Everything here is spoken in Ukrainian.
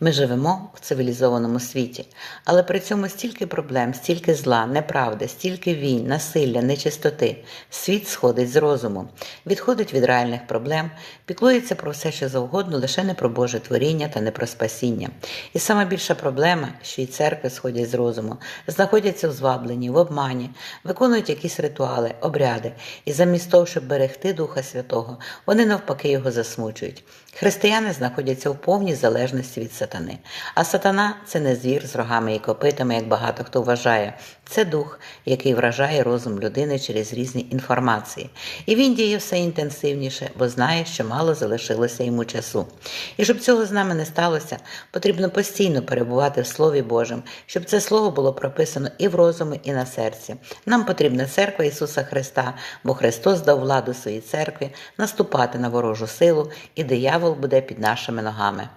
Ми живемо в цивілізованому світі, але при цьому стільки проблем, стільки зла, неправди, стільки війн, насилля, нечистоти. Світ сходить з розуму, відходить від реальних проблем, піклується про все, що завгодно, лише не про Боже творіння та не про спасіння. І сама більша проблема, що і церкви сходять з розуму, знаходяться в звабленні, в обмані, виконують якісь ритуали, обряди, і замість того, щоб берегти Духа Святого, вони навпаки його засмучують. Християни знаходяться в повній залежності від сатани. А сатана це не звір з рогами і копитами, як багато хто вважає. Це дух, який вражає розум людини через різні інформації. І він діє все інтенсивніше, бо знає, що мало залишилося йому часу. І щоб цього з нами не сталося, потрібно постійно перебувати в Слові Божому, щоб це слово було прописано і в розумі, і на серці. Нам потрібна церква Ісуса Христа, бо Христос дав владу своїй церкві наступати на ворожу силу, і диявол буде під нашими ногами.